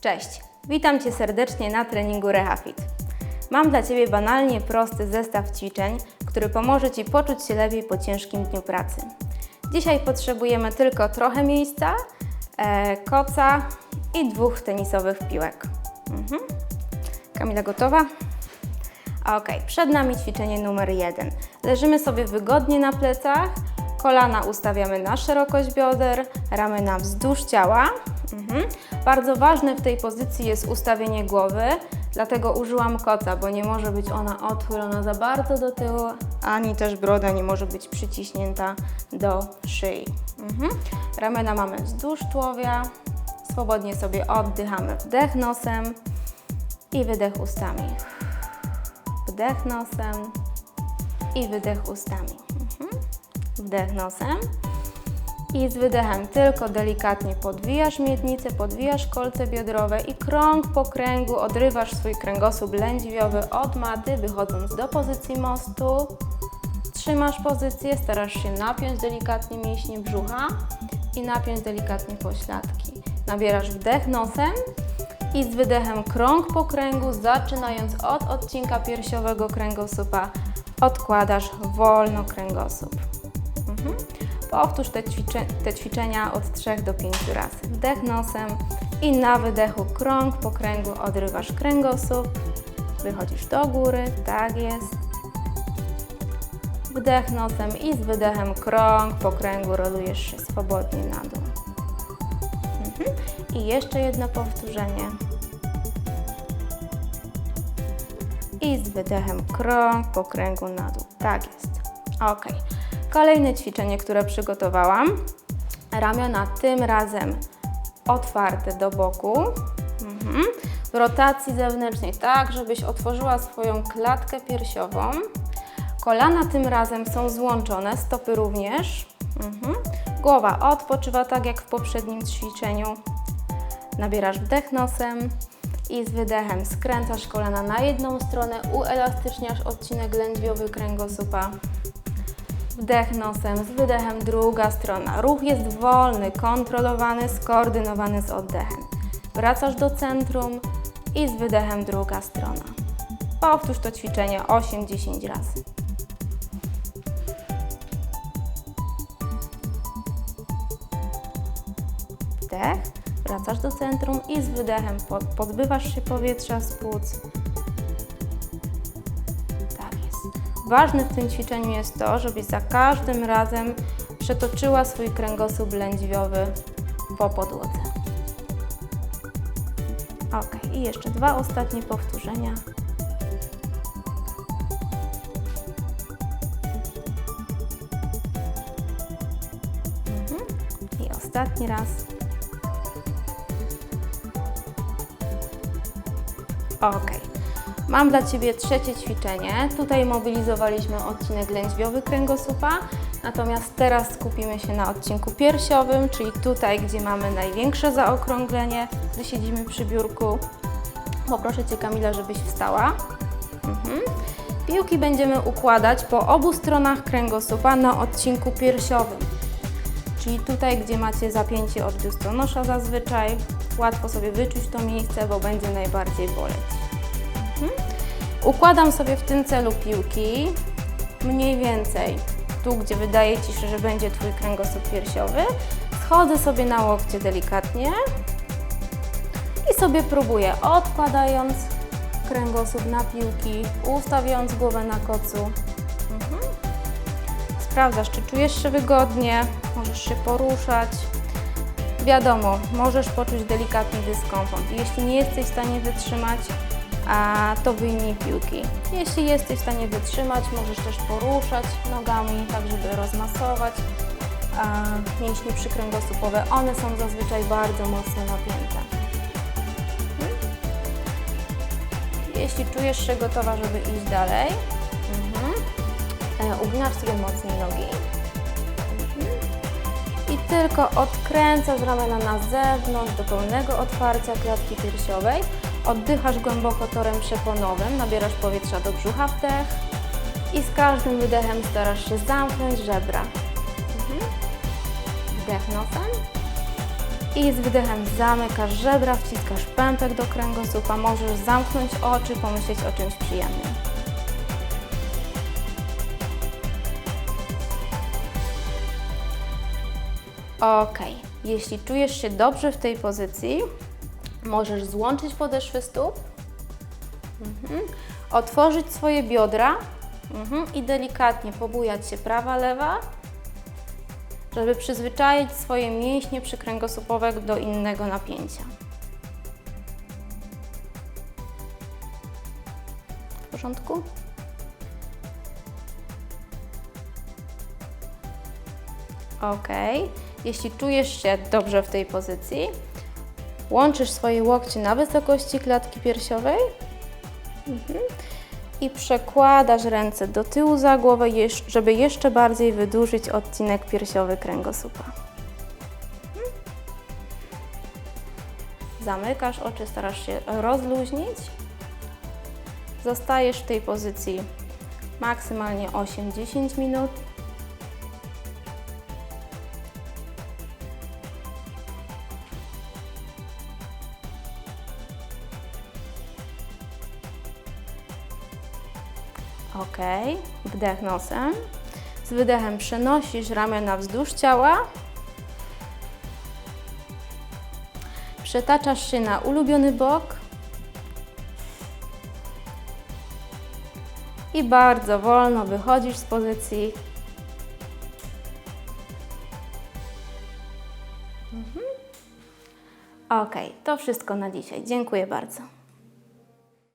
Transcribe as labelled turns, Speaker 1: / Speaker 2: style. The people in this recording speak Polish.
Speaker 1: Cześć, witam Cię serdecznie na treningu RehaFit. Mam dla Ciebie banalnie prosty zestaw ćwiczeń, który pomoże Ci poczuć się lepiej po ciężkim dniu pracy. Dzisiaj potrzebujemy tylko trochę miejsca, e, koca i dwóch tenisowych piłek. Mhm. Kamila gotowa? Ok, przed nami ćwiczenie numer jeden. Leżymy sobie wygodnie na plecach, kolana ustawiamy na szerokość bioder, ramiona wzdłuż ciała. Mhm. Bardzo ważne w tej pozycji jest ustawienie głowy, dlatego użyłam koca, bo nie może być ona odchylona za bardzo do tyłu, ani też broda nie może być przyciśnięta do szyi. Mhm. Ramiona mamy wzdłuż tułowia, swobodnie sobie oddychamy wdech nosem i wydech ustami. Wdech nosem i wydech ustami. Mhm. Wdech nosem i z wydechem tylko delikatnie podwijasz miednicę, podwijasz kolce biodrowe i krąg po kręgu odrywasz swój kręgosłup lędźwiowy od maty, wychodząc do pozycji mostu. Trzymasz pozycję, starasz się napiąć delikatnie mięśnie brzucha i napiąć delikatnie pośladki. Nabierasz wdech nosem i z wydechem krąg po kręgu, zaczynając od odcinka piersiowego kręgosłupa, odkładasz wolno kręgosłup. Mhm. Powtórz te, ćwicze, te ćwiczenia od 3 do 5 razy. Wdech nosem i na wydechu krąg po kręgu odrywasz kręgosłup, wychodzisz do góry, tak jest. Wdech nosem i z wydechem krąg po kręgu rolujesz się swobodnie na dół. Mhm. I jeszcze jedno powtórzenie. I z wydechem krąg po kręgu na dół. Tak jest. Ok. Kolejne ćwiczenie, które przygotowałam. Ramiona tym razem otwarte do boku. Mhm. W rotacji zewnętrznej, tak żebyś otworzyła swoją klatkę piersiową. Kolana tym razem są złączone, stopy również. Mhm. Głowa odpoczywa tak jak w poprzednim ćwiczeniu. Nabierasz wdech nosem i z wydechem skręcasz kolana na jedną stronę, uelastyczniasz odcinek lędźwiowy kręgosłupa. Wdech nosem, z wydechem druga strona. Ruch jest wolny, kontrolowany, skoordynowany z oddechem. Wracasz do centrum i z wydechem druga strona. Powtórz to ćwiczenie 8-10 razy. Wdech, wracasz do centrum i z wydechem pozbywasz się powietrza z płuc. Ważne w tym ćwiczeniu jest to, żebyś za każdym razem przetoczyła swój kręgosłup lędźwiowy po podłodze. Ok, i jeszcze dwa ostatnie powtórzenia. Mhm. I ostatni raz. Ok. Mam dla Ciebie trzecie ćwiczenie. Tutaj mobilizowaliśmy odcinek lędźwiowy kręgosłupa, natomiast teraz skupimy się na odcinku piersiowym, czyli tutaj, gdzie mamy największe zaokrąglenie, gdy siedzimy przy biurku. Poproszę Cię, Kamila, żebyś wstała. Mhm. Piłki będziemy układać po obu stronach kręgosłupa na odcinku piersiowym. Czyli tutaj, gdzie macie zapięcie od biustonosza zazwyczaj, łatwo sobie wyczuć to miejsce, bo będzie najbardziej boleć. Układam sobie w tym celu piłki mniej więcej tu, gdzie wydaje Ci się, że będzie Twój kręgosłup piersiowy. Schodzę sobie na łokcie delikatnie i sobie próbuję, odkładając kręgosłup na piłki, ustawiając głowę na kocu. Mhm. Sprawdzasz, czy czujesz się wygodnie, możesz się poruszać. Wiadomo, możesz poczuć delikatny dyskomfort. Jeśli nie jesteś w stanie wytrzymać, a to wyjmij piłki. Jeśli jesteś w stanie wytrzymać, możesz też poruszać nogami, tak żeby rozmasować mięśnie przykręgosłupowe. One są zazwyczaj bardzo mocno napięte. Mhm. Jeśli czujesz się gotowa, żeby iść dalej, mhm. e, uginasz sobie mocniej nogi Mhm. i tylko odkręcasz ramiona na zewnątrz do pełnego otwarcia klatki piersiowej. Oddychasz głęboko torem przeponowym, nabierasz powietrza do brzucha wdech i z każdym wydechem starasz się zamknąć żebra. Mhm. Wdech nosem I z wydechem zamykasz żebra, wciskasz pępek do kręgosłupa. Możesz zamknąć oczy, pomyśleć o czymś przyjemnym. Ok, jeśli czujesz się dobrze w tej pozycji, możesz złączyć podeszwy stóp, mhm. otworzyć swoje biodra mhm. i delikatnie pobujać się prawa, lewa, żeby przyzwyczaić swoje mięśnie przykręgosłupowe do innego napięcia. W porządku? Ok. Jeśli czujesz się dobrze w tej pozycji, łączysz swoje łokcie na wysokości klatki piersiowej mhm. i przekładasz ręce do tyłu za głowę, żeby jeszcze bardziej wydłużyć odcinek piersiowy kręgosłupa. Mhm. Zamykasz oczy, starasz się rozluźnić. Zostajesz w tej pozycji maksymalnie 8-10 minut. Ok, wdech nosem. Z wydechem przenosisz ramiona wzdłuż ciała. Przetaczasz się na ulubiony bok. I bardzo wolno wychodzisz z pozycji. Mhm. Ok, to wszystko na dzisiaj. Dziękuję bardzo.